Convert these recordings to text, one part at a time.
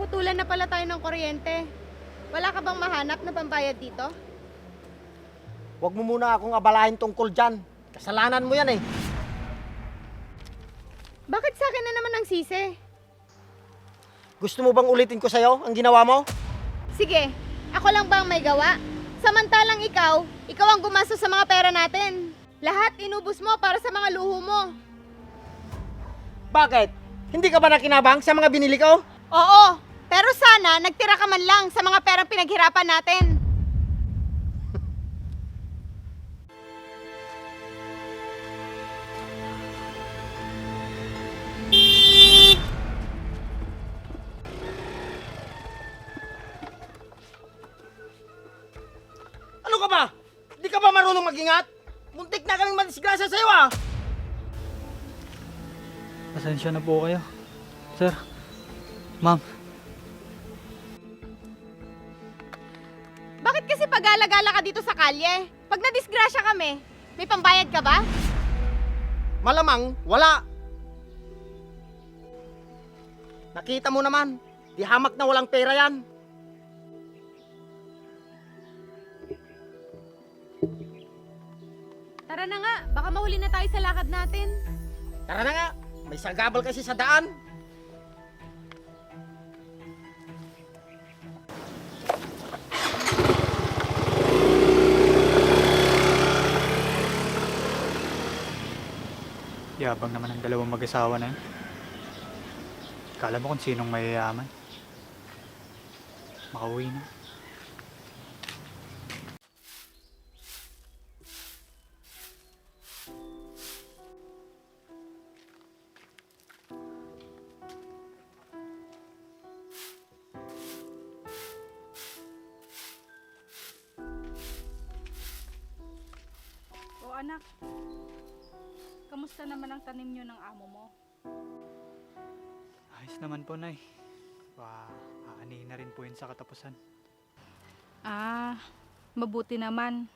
Kong, mapuputulan na pala tayo ng kuryente. Wala ka bang mahanap na pambayad dito? Huwag mo muna akong abalahin tungkol dyan. Kasalanan mo yan eh. Bakit sa akin na naman ang sisi? Gusto mo bang ulitin ko sa'yo ang ginawa mo? Sige, ako lang ba ang may gawa? Samantalang ikaw, ikaw ang gumastos sa mga pera natin. Lahat inubos mo para sa mga luho mo. Bakit? Hindi ka ba nakinabang sa mga binili ko? Oo, sana nagtira ka man lang sa mga perang pinaghirapan natin. Ano ka ba? Hindi ka ba marunong mag-ingat? Muntik na kaming madisgrasya sa'yo ah! Pasensya na po kayo. Sir, ma'am, ka dito sa kalye? Pag nadisgrasya kami, may pambayad ka ba? Malamang, wala. Nakita mo naman, di hamak na walang pera yan. Tara na nga, baka mahuli na tayo sa lakad natin. Tara na nga, may sagabal kasi sa daan. Yabang naman ang dalawang mag-asawa na yun. Kala mo kung sinong mayayaman. Makauwi na. Anak, kamusta naman ang tanim nyo ng amo mo? Ayos naman po, Nay. Pa, aanihin na rin po yun sa katapusan. Ah, mabuti naman.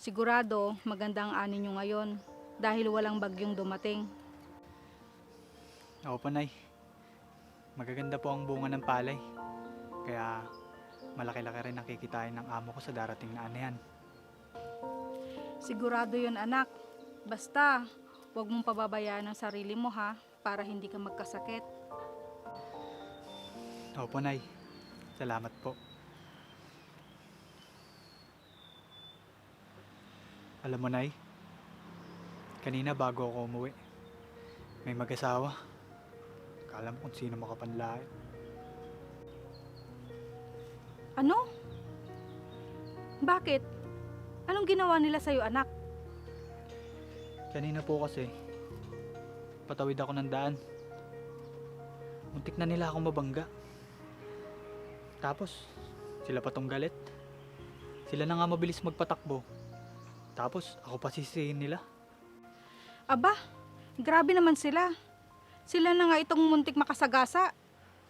Sigurado maganda ang ani nyo ngayon dahil walang bagyong dumating. Oo po, Nay. Magaganda po ang bunga ng palay. Kaya malaki-laki rin nakikitain ng amo ko sa darating na anihan. Sigurado yon anak. Basta, huwag mong pababayaan ang sarili mo ha para hindi ka magkasakit. Opo, Nay. Salamat po. Alam mo, Nay, kanina bago ako umuwi, may mag-asawa. Kala mo kung sino makapanlait. Ano? Bakit? Anong ginawa nila sa'yo anak? Kanina po kasi, patawid ako ng daan. Muntik na nila akong mabangga. Tapos, sila pa tong galit. Sila na nga mabilis magpatakbo. Tapos, ako pa sisihin nila. Aba, grabe naman sila. Sila na nga itong muntik makasagasa.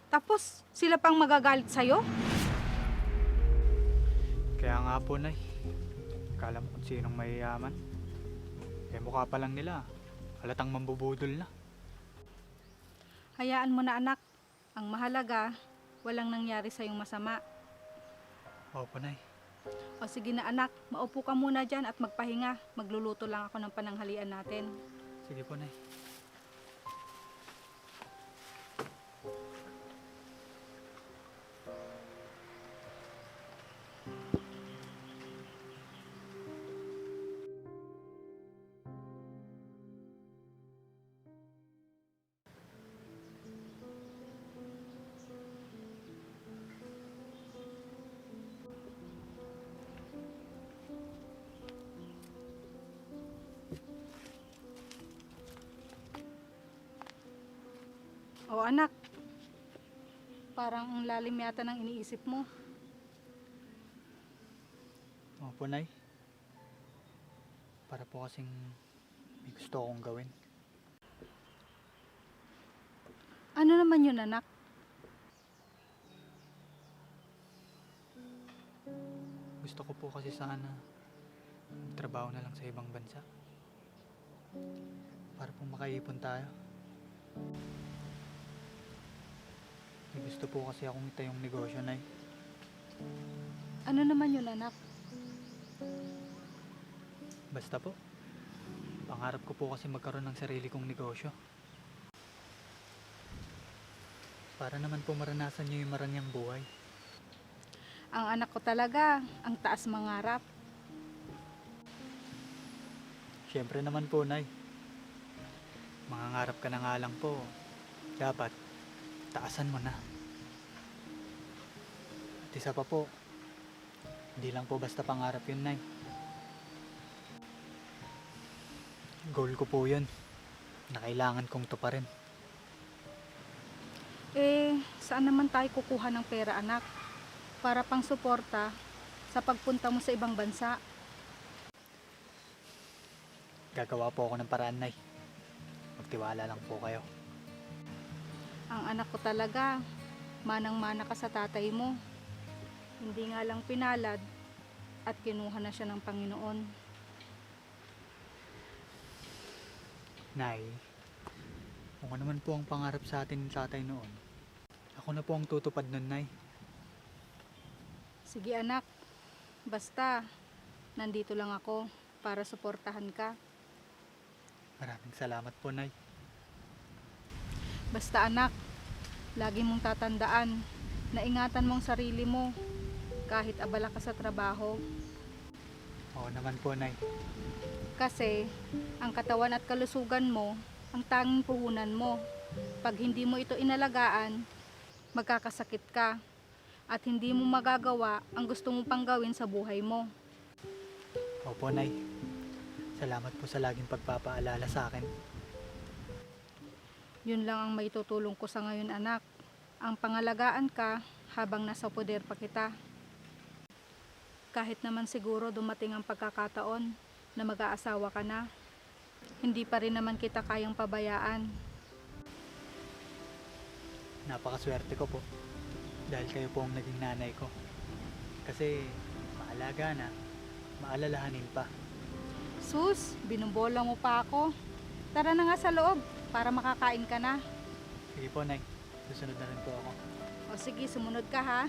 Tapos, sila pang magagalit sa'yo? Kaya nga po, Nay. Kala mo kung sinong mayayaman. Eh, mukha pa lang nila. Halatang mambubudol na. Hayaan mo na anak. Ang mahalaga, walang nangyari sa'yong masama. Opo, Nay. O sige na anak, maupo ka muna dyan at magpahinga. Magluluto lang ako ng pananghalian natin. Sige po, Nay. O anak, parang ang lalim yata ng iniisip mo. Opo, Nay. Para po kasing may gusto akong gawin. Ano naman yun anak? Gusto ko po kasi sana trabaho na lang sa ibang bansa. Para po makaipon tayo. Gusto po kasi akong itayong negosyo, Nay. Ano naman yun anak? Basta po. Pangarap ko po kasi magkaroon ng sarili kong negosyo. Para naman po maranasan niyo yung maranyang buhay. Ang anak ko talaga, ang taas mangarap. Siyempre naman po, Nay. Mangangarap ka na nga lang po. Dapat, taasan mo na. At isa pa po, hindi lang po basta pangarap yun, Nay. Goal ko po yun, na kailangan kong tuparin. Eh, saan naman tayo kukuha ng pera anak? Para pang suporta sa pagpunta mo sa ibang bansa. Gagawa po ako ng paraan, Nay. Magtiwala lang po kayo. Ang anak ko talaga, manang-mana ka sa tatay mo. Hindi nga lang pinalad at kinuha na siya ng Panginoon. Nay, kung ano man po ang pangarap sa atin ng tatay noon, ako na po ang tutupad nun, Nay. Sige anak, basta nandito lang ako para suportahan ka. Maraming salamat po, Nay. Basta anak, lagi mong tatandaan na ingatan mong sarili mo kahit abala ka sa trabaho. Oo naman po, Nay. Kasi ang katawan at kalusugan mo ang tanging puhunan mo. Pag hindi mo ito inalagaan, magkakasakit ka at hindi mo magagawa ang gusto mo pang gawin sa buhay mo. Opo, Nay. Salamat po sa laging pagpapaalala sa akin. Yun lang ang maitutulong ko sa ngayon anak. Ang pangalagaan ka habang nasa poder pa kita. Kahit naman siguro dumating ang pagkakataon na mag-aasawa ka na, hindi pa rin naman kita kayang pabayaan. Napakaswerte ko po. Dahil kayo po ang naging nanay ko. Kasi maalaga na, maalalahanin pa. Sus, binubola mo pa ako. Tara na nga sa loob para makakain ka na. Sige po, Nay. Susunod na rin po ako. O sige, sumunod ka ha.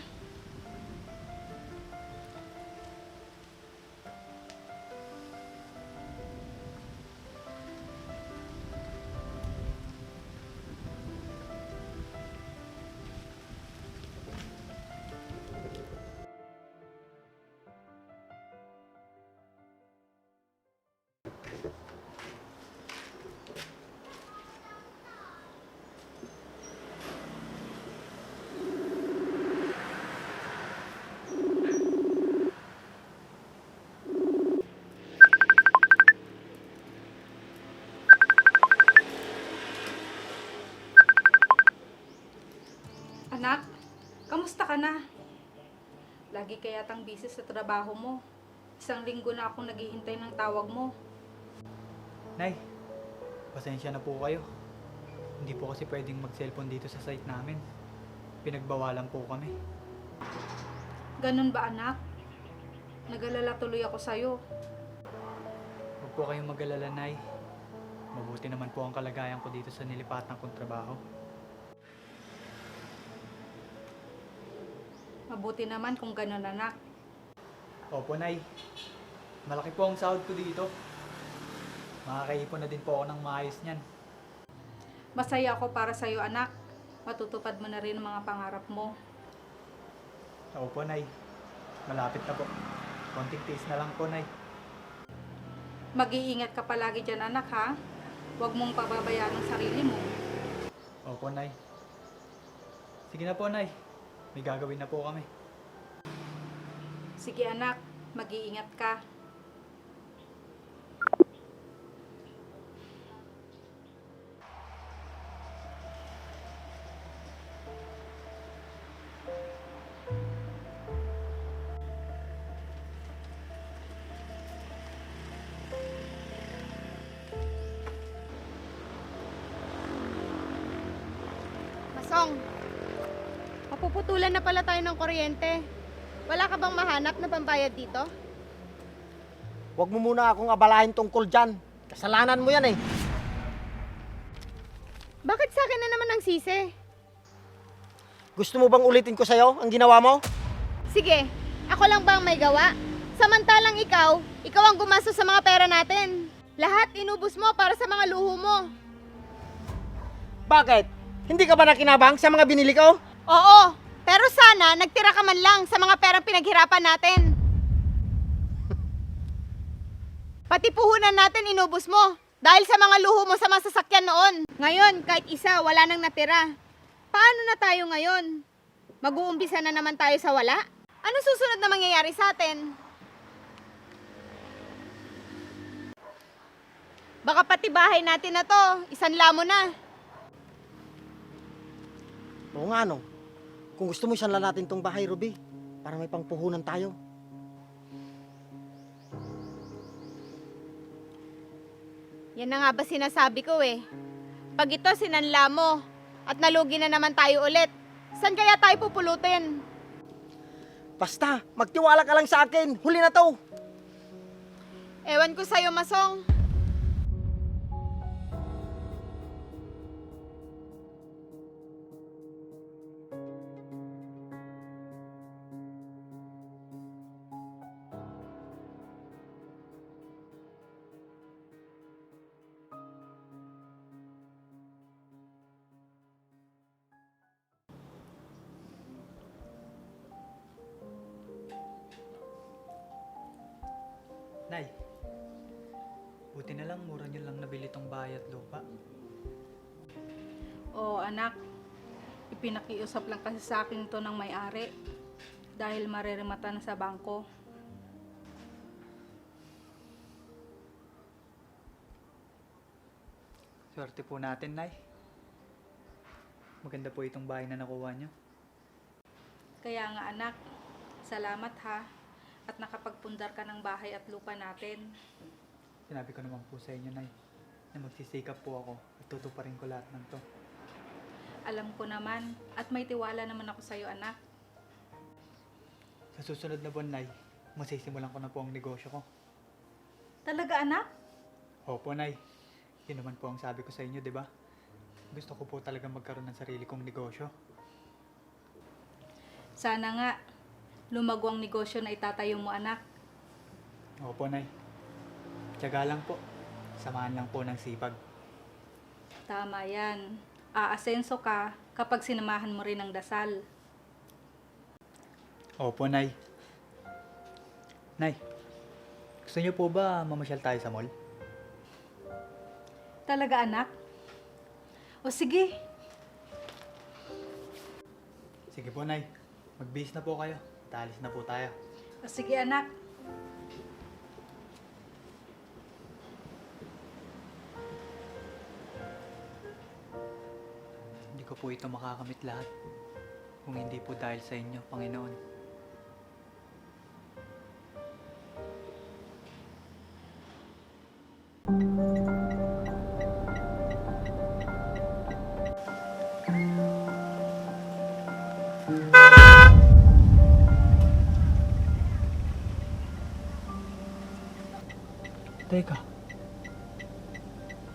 Ka na? Lagi kaya tang busy sa trabaho mo. Isang linggo na akong naghihintay ng tawag mo. Nay, pasensya na po kayo. Hindi po kasi pwedeng mag-cellphone dito sa site namin. Pinagbawalan po kami. Ganun ba anak? Nagalala tuloy ako sa'yo. Huwag po kayong mag-alala, Nay. Mabuti naman po ang kalagayan ko dito sa nilipatan kong trabaho. Mabuti naman kung ganun anak. Opo, Nay. Malaki po ang sahod ko dito. Makakaipon na din po ako ng maayos niyan. Masaya ako para sa'yo anak. Matutupad mo na rin ang mga pangarap mo. Opo, Nay. Malapit na po. Konting tiis na lang po, Nay. Mag-iingat ka palagi dyan anak ha. Huwag mong pababayaan ang sarili mo. Opo, Nay. Sige na po, Nay. May gagawin na po kami. Sige anak, mag-iingat ka. Mapuputulan na pala tayo ng kuryente. Wala ka bang mahanap na pambayad dito? Huwag mo muna akong abalahin tungkol dyan. Kasalanan mo yan eh. Bakit sa akin na naman ang sisi? Gusto mo bang ulitin ko sa'yo ang ginawa mo? Sige, ako lang ba ang may gawa? Samantalang ikaw, ikaw ang gumastos sa mga pera natin. Lahat inubos mo para sa mga luho mo. Bakit? Hindi ka ba nakinabang sa mga binili ko? Oo, pero sana nagtira ka man lang sa mga perang pinaghirapan natin. Pati puhunan natin inubos mo dahil sa mga luho mo sa mga sasakyan noon. Ngayon, kahit isa, wala nang natira. Paano na tayo ngayon? Mag-uumpisa na naman tayo sa wala? Ano susunod na mangyayari sa atin? Baka pati bahay natin na to, isanla mo na. Oo nga no. Kung gusto mo, isanla natin tong bahay, Ruby. Para may pangpuhunan tayo. Yan na nga ba sinasabi ko eh. Pag ito sinanla mo at nalugi na naman tayo ulit, saan kaya tayo pupulutin? Basta, magtiwala ka lang sa akin. Huli na to. Ewan ko sa'yo, Masong. Oo anak, ipinakiusap lang kasi sa akin to ng may-ari dahil mareremata na sa bangko. Swerte po natin, Nay. Maganda po itong bahay na nakuha niyo. Kaya nga anak, salamat ha at nakapagpundar ka ng bahay at lupa natin. Sinabi ko naman po sa inyo, Nay, na magsisikap po ako at tutuparin ko lahat ng to. Alam ko naman at may tiwala naman ako sa'yo anak. Sa susunod na buwan, Nay, masisimulan ko na po ang negosyo ko. Talaga anak? Opo, Nay. Yun naman po ang sabi ko sa inyo, di ba? Gusto ko po talaga magkaroon ng sarili kong negosyo. Sana nga lumago ang negosyo na itatayo mo anak. Opo, Nay. Tiyaga lang po. Samahan lang po ng sipag. Tama yan. Aasenso ka kapag sinamahan mo rin ng dasal. Opo, Nay. Nay, gusto niyo po ba mamasyal tayo sa mall? Talaga anak? O sige, Sige po, Nay. Magbihis na po kayo. Talis na po tayo. o sige anak. Po ito makakamit lahat. Kung hindi po dahil sa inyo, Panginoon. Teka.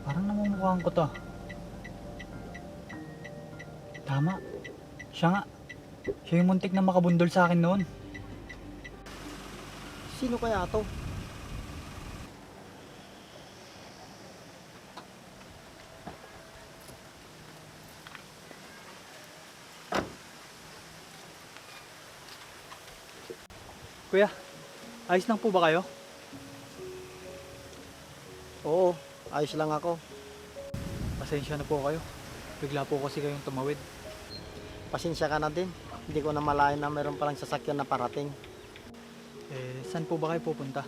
Parang namumukhaan ko to. Tama. Siya nga. Siya yung muntik na makabundol sa akin noon. Sino kaya to? Kuya, ayos lang po ba kayo? Oo, ayos lang ako. Pasensya na po kayo. Bigla po kasi kayong tumawid. Pasensya ka na din. Hindi ko na malayan na meron palang sasakyan na parating. Eh, saan po ba kayo pupunta?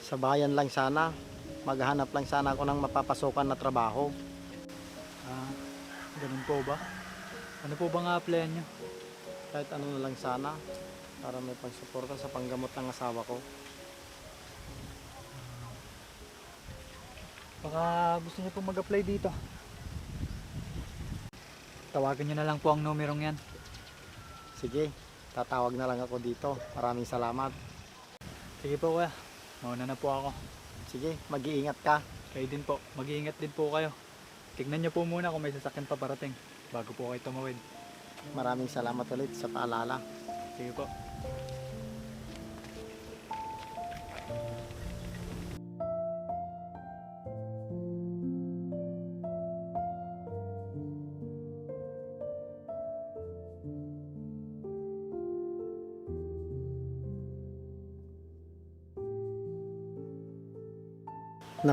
Sa bayan lang sana. Maghanap lang sana ako ng mapapasukan na trabaho. Ah, ganun po ba? Ano po ba nga applyan nyo? Kahit ano na lang sana. Para may pangsuporta sa panggamot ng asawa ko. Baka gusto nyo po mag-apply dito. Tawagan nyo na lang po ang numerong yan. Sige, tatawag na lang ako dito. Maraming salamat. Sige po kuya, mauna na po ako. Sige, mag-iingat ka. Kayo din po, mag-iingat din po kayo. Tignan nyo po muna kung may sasakyan pa parating bago po kayo tumawid. Maraming salamat ulit sa paalala. Sige po.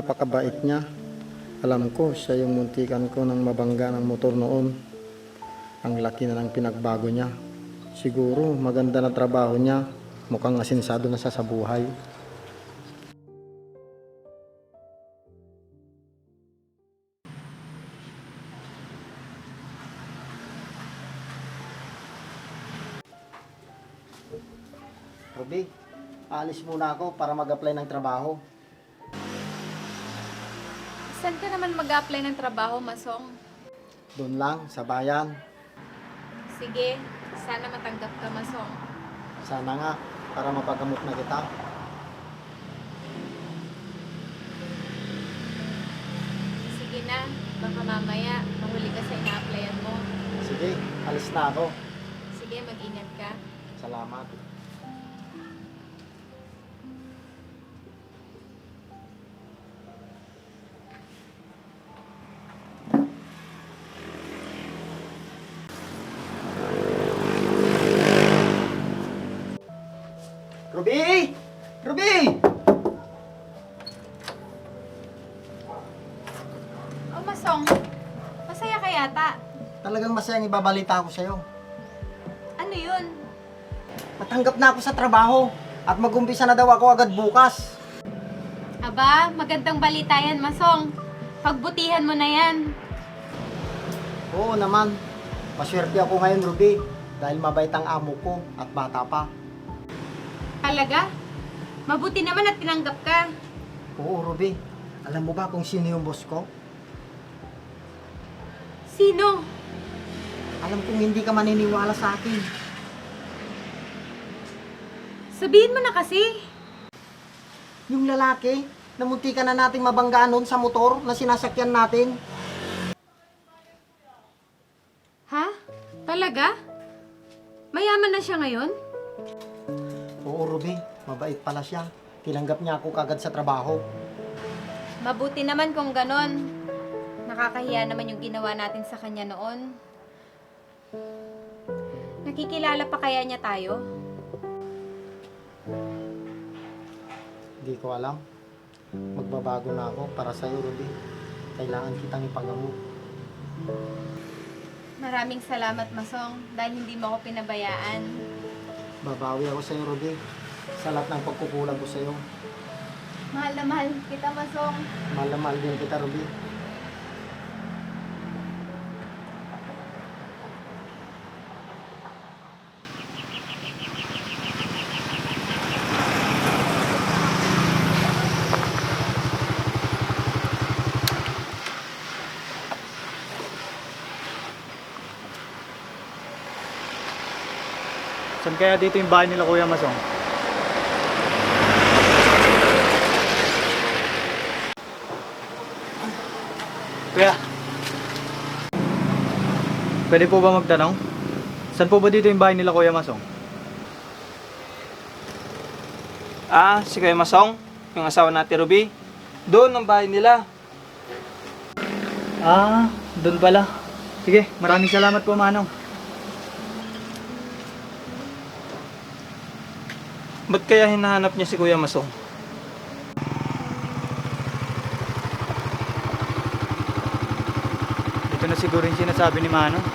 Napakabait niya. Alam ko, siya yung muntikan ko ng mabangga ng motor noon. Ang laki na ng pinagbago niya. Siguro, maganda na trabaho niya. Mukhang asinsado na siya sa buhay. Ruby, alis muna ako para mag-apply ng trabaho. Saan ka naman mag-apply ng trabaho, Masong? Doon lang, sa bayan. Sige, sana matanggap ka, Masong. Sana nga, para mapagamot na kita. Sige na, baka mamaya mahuli ka sa ina-applyan mo. Sige, alis na ako. Sige, mag-ingat ka. Salamat. Talagang masayang ibabalita ko sa'yo. Ano yun? Matanggap na ako sa trabaho at mag-umpisa na daw ako agad bukas. Aba, magandang balita yan, Masong. Pagbutihan mo na yan. Oo naman. Maswerte ako ngayon, Ruby. Dahil mabait ang amo ko at bata pa. Talaga? Mabuti naman at tinanggap ka. Oo, Ruby. Alam mo ba kung sino yung boss ko? Sino? Alam kong hindi ka maniniwala sa akin. Sabihin mo na kasi. Yung lalaki, na munti ka na nating mabanggaan noon sa motor na sinasakyan natin. Ha? Talaga? Mayaman na siya ngayon? Oo, Ruby. Mabait pala siya. Tinanggap niya ako kagad sa trabaho. Mabuti naman kung ganon. Nakakahiya naman yung ginawa natin sa kanya noon. Nakikilala pa kaya niya tayo? Hindi ko alam. Magbabago na ako para sa'yo, Ruby. Kailangan kitang ipagamot. Maraming salamat, Masong, dahil hindi mo ako pinabayaan. Babawi ako sa'yo, Ruby. Sa lahat ng pagkukulang ko sa'yo. Mahal na mahal kita, Masong. Mahal na mahal din kita, Ruby. Kaya dito yung bahay nila Kuya Masong? Kuya. Pwede po ba magtanong? Saan po ba dito yung bahay nila Kuya Masong? Ah, si Kuya Masong, yung asawa natin Ruby. Doon ang bahay nila. Ah, doon pala. Sige, maraming salamat po Manong. Ba't kaya hinahanap niya si Kuya Masong? Ito na siguro yung sinasabi ni Manong.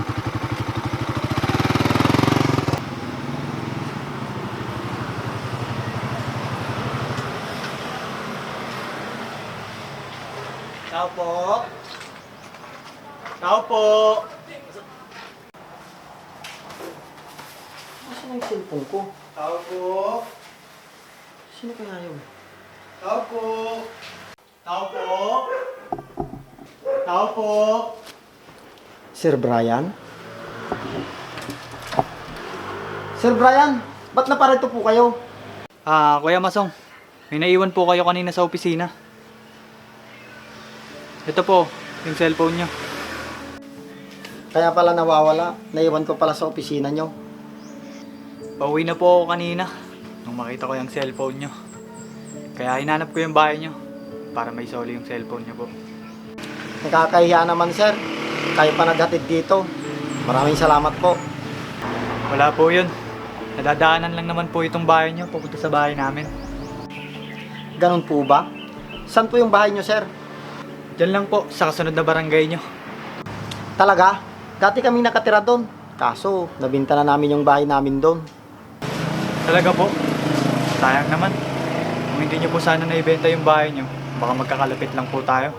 Tao po. Tao po. Asan yung cellphone ko? Tao po. Sino kaya yun? Tao po. Tao po. Tao po. Sir Brian? Sir Brian, ba't naparito po kayo? Ah, Kuya Masong, may naiwan po kayo kanina sa opisina. Ito po, yung cellphone niyo. Kaya pala nawawala. Naiwan ko pala sa opisina nyo. Pauwi na po ako kanina nung makita ko yung cellphone nyo. Kaya hinanap ko yung bahay nyo para may soli yung cellphone nyo po. Nakakahiya naman, sir. Kayo pa naghatid dito. Maraming salamat po. Wala po yun. Nadadaanan lang naman po itong bahay nyo pupunta sa bahay namin. Ganun po ba? Saan po yung bahay nyo, sir? Diyan lang po sa kasunod na barangay nyo. Talaga? Dati kami nakatira doon. Kaso, nabinta na namin yung bahay namin doon. Talaga po. Sayang naman. Kung hindi nyo po sana naibenta yung bahay nyo, baka magkakalapit lang po tayo.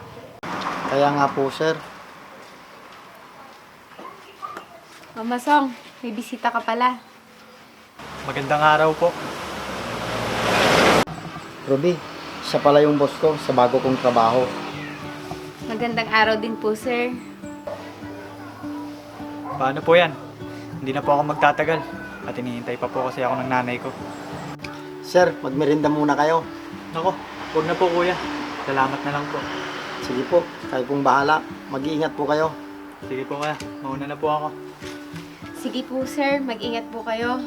Kaya nga po, sir. Mama Song, may bisita ka pala. Magandang araw po. Ruby, siya pala yung boss ko sa bago kong trabaho. Magandang araw din po, sir. Paano po yan? Hindi na po ako magtatagal. At hinihintay pa po kasi ako ng nanay ko. Sir, magmerinda muna kayo. Nako, huwag na po kuya. Salamat na lang po. Sige po, kayo pong bahala. Mag-iingat po kayo. Sige po kaya, mauna na po ako. Sige po, sir. Mag-ingat po kayo.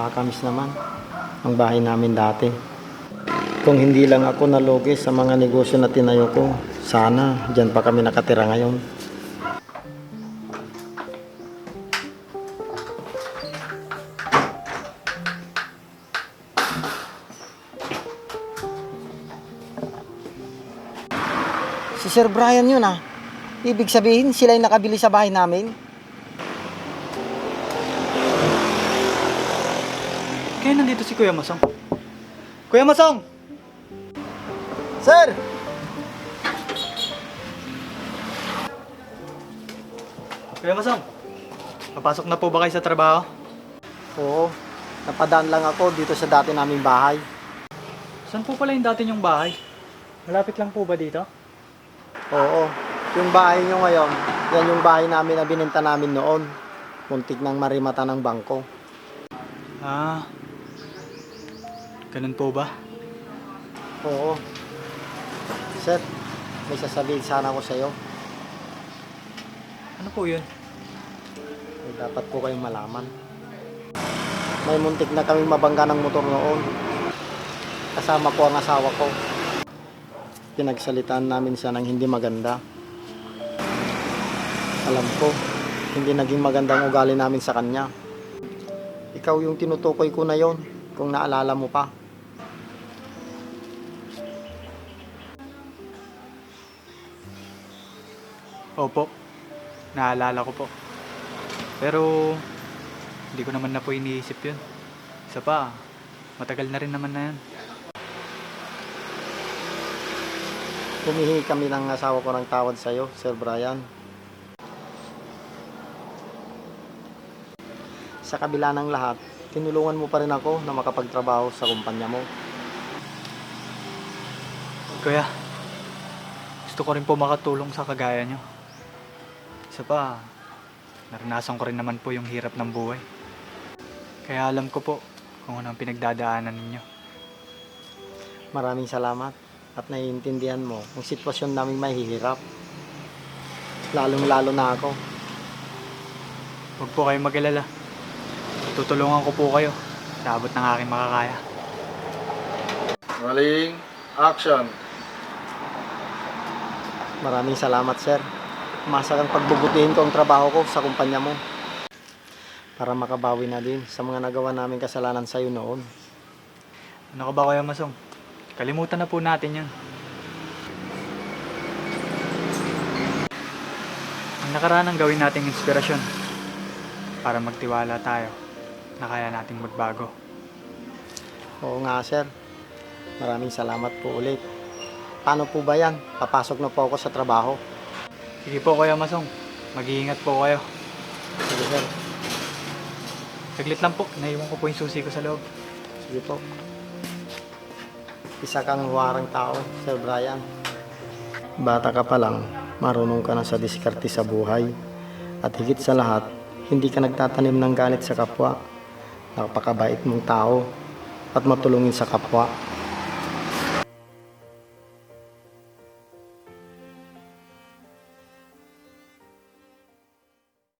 Nakakamiss naman ang bahay namin dati. Kung hindi lang ako nalugi sa mga negosyo na tinayo ko, sana dyan pa kami nakatira ngayon. Si Sir Brian yun ah. Ibig sabihin, sila yung nakabili sa bahay namin. Kaya nandito si Kuya Masong. Kuya Masong! Sir! Kuya Masong! Papasok na po ba kayo sa trabaho? Oo, napadaan lang ako dito sa dati naming bahay. Saan po pala yung dati niyong bahay? Malapit lang po ba dito? Oo, yung bahay nyo ngayon, yan yung bahay namin na bininta namin noon. Muntik nang marimata ng bangko. Ah, ganun po ba? Oo. Sir, may sasabihin sana ako sa'yo. Ano po yun? May dapat po kayong malaman. May muntik na kaming mabangga ng motor noon. Kasama ko ang asawa ko. Pinagsalitaan namin siya ng hindi maganda. Alam ko, hindi naging magandang ugali namin sa kanya. Ikaw yung tinutukoy ko na yon, kung naalala mo pa. Opo, naalala ko po. Pero, hindi ko naman na po iniisip yun. Isa pa, matagal na rin naman na yan. Humihingi kami ng asawa ko ng tawad sa'yo, Sir Brian. Sa kabila ng lahat, tinulungan mo pa rin ako na makapagtrabaho sa kumpanya mo. Kuya, gusto ko rin po makatulong sa kagaya nyo. Isa pa, naranasan ko rin naman po yung hirap ng buhay. Kaya alam ko po kung ano ang pinagdadaanan ninyo. Maraming salamat at naiintindihan mo ang sitwasyon naming mahihirap. Lalong-lalo na ako. Huwag po kayong mag-alala. Tutulungan ko po kayo sa abot ng aking makakaya. Maling action. Maraming salamat, sir. Umasa kang pagbubutihin ko ang trabaho ko sa kumpanya mo. Para makabawi na din sa mga nagawa namin kasalanan sa'yo noon. Ano ka ba Kuya Masong? Kalimutan na po natin yan. Ang nakaraan ang gawin nating inspirasyon para magtiwala tayo na kaya nating magbago. Oo nga, sir. Maraming salamat po ulit. Paano po ba yan? Papasok na po ako sa trabaho. Sige po Kuya Masong, mag-iingat po kayo. Sige, sir. Saglit lang po, naiwan ko po yung susi ko sa loob. Sige po. Isa kang huwarang tao, Sir Brian. Bata ka pa lang, Marunong ka na sa diskarte sa buhay. At higit sa lahat, hindi ka nagtatanim ng galit sa kapwa. Napakabait mong tao at matulungin sa kapwa.